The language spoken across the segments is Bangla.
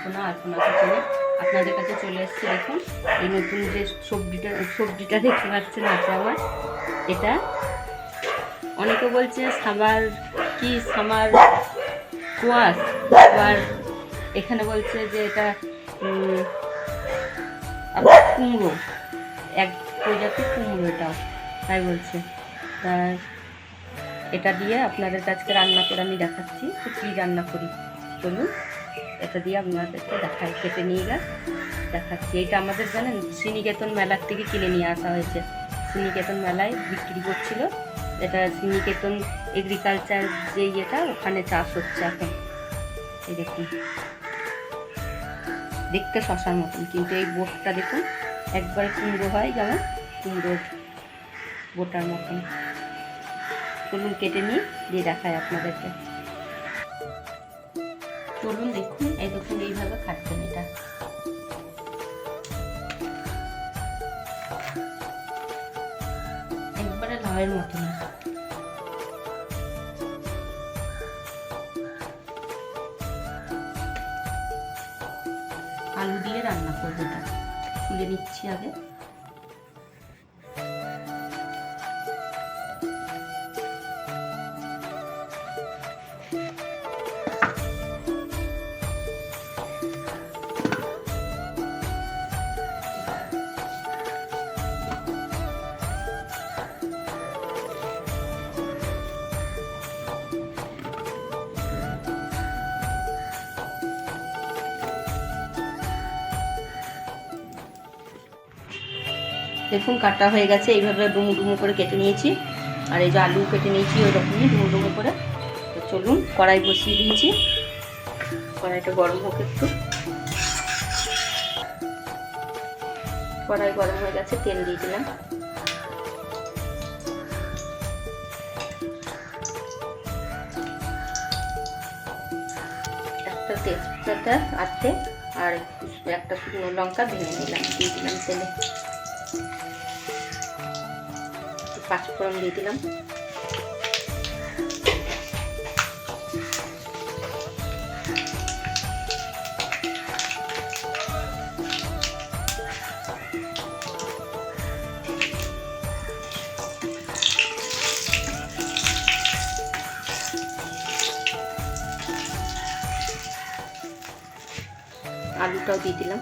আলপনা আলপনা কিচেনে আপনাদের কাছে চলে এসেছি, দেখুন, এই নতুন যে সবজিটা সবজিটা দেখতে পাচ্ছেন আছে আমার। এটা অনেকে বলছে সামার কি, সামার কোয়াশ, আবার এখানে বলছে যে এটা কুমড়ো, এক প্রজাতির কুমড়ো এটাও, তাই বলছে। তা এটা দিয়ে আপনাদের কাছকে রান্না করে আমি দেখাচ্ছি, তো কী রান্না করি, চলুন। এটা দিয়ে আপনাদেরকে দেখাই, কেটে নিয়ে গা দেখাচ্ছি, এটা আমাদের জানেন, শ্রীনিকেতন মেলার থেকে কিনে নিয়ে আসা হয়েছে। শ্রীনিকেতন মেলায় বিক্রি করছিল। এটা শ্রীনিকেতন এগ্রিকালচার যে ইয়েটা ওখানে চাষ হচ্ছে এখন। এই দেখুন। দেখতে শশার মতন, কিন্তু এই বোটটা দেখুন, একবারে কুমড়ো হয় যেমন কুমড়োর বোটার মতন। চলুন কেটে নিয়ে দিয়ে দেখায় আপনাদেরকে। চলুন দেখুন দেখুন, এইভাবে খাচ্ছেন এটা। একবারে লাউয়ের মতন আলু দিয়ে রান্না করব এটা। তুলে নিচ্ছি আগে। দেখুন, কাটা হয়ে গেছে। এইভাবে ডুমু ডুমু করে কেটে নিয়েছি। আর এই যে আলু কেটে নিয়েছি ওই রকমই ডুমু ডুমু করে। তো চলুন, কড়াই বসিয়ে দিয়েছি। কড়াইটা গরম হোক একটু। কড়াই গরম হয়ে গেছে, তেল দিয়ে দিলাম। একটা তেজপাতা আছে আর একটা শুকনো লঙ্কা ভেঙে নিলাম, দিয়ে দিলাম তেলে। পাঁচফোড়ন দিয়ে দিলাম। আলুটাও দিয়ে দিলাম।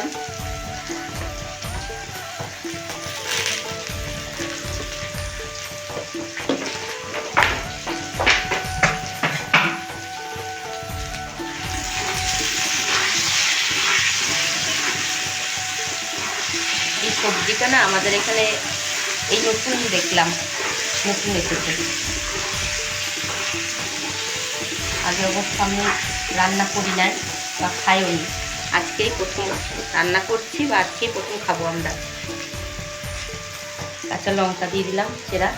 দিলাম। এই সবজিটা না আমাদের এখানে এই নতুন দেখলাম, নতুন এসেছে। আগে অবশ্য আমি রান্না করি নাই বা খাইও নি। আজকেই প্রথম রান্না করছি বা আজকেই প্রথম খাব আমরা। কাঁচা লঙ্কা দিয়ে দিলাম, সেরা।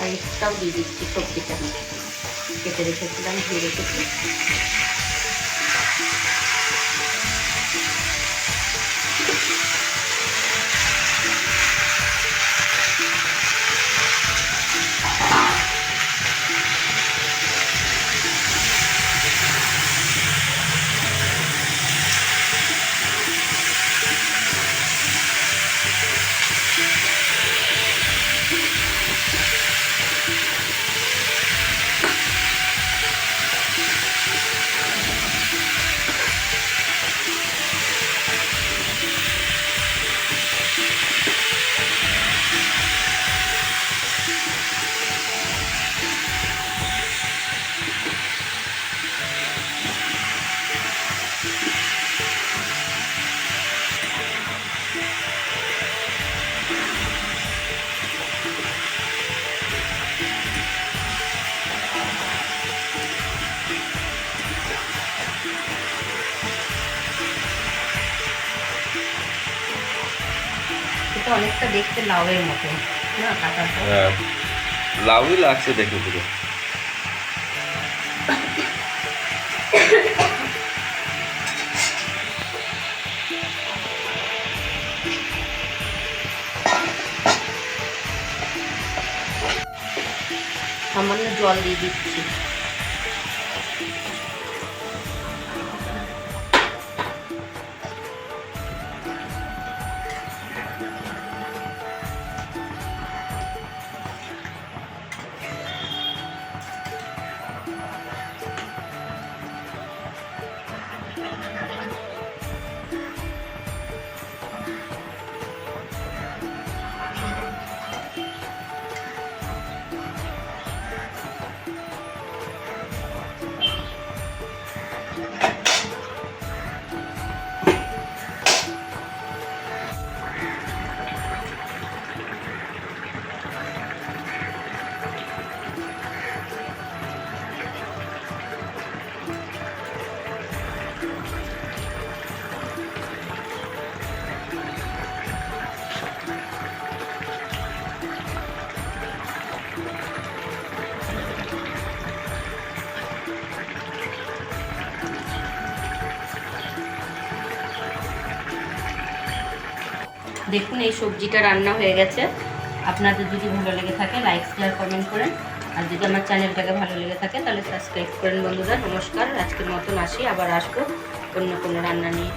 আর একটাও দিয়ে দিচ্ছি সবজিটা। কেটে রেখেছিলাম, ধুয়ে রেখেছি। এটা অনেকটা দেখতে লাউয়ের মতো না কাটার পর হ্যাঁ। লাউই লাগছে দেখে পুরো সামান্য জল দিয়ে দিচ্ছি। দেখুন এই সবজিটা রান্না হয়ে গেছে। আপনাদের যদি ভালো লেগে থাকে লাইক শেয়ার কমেন্ট করেন। আর যদি আমার চ্যানেলটাকে ভালো লেগে থাকে, তাহলে সাবস্ক্রাইব করেন বন্ধুরা। নমস্কার, আজকের মতন আসি, আবার আসব অন্য কোনো রান্না নিয়ে।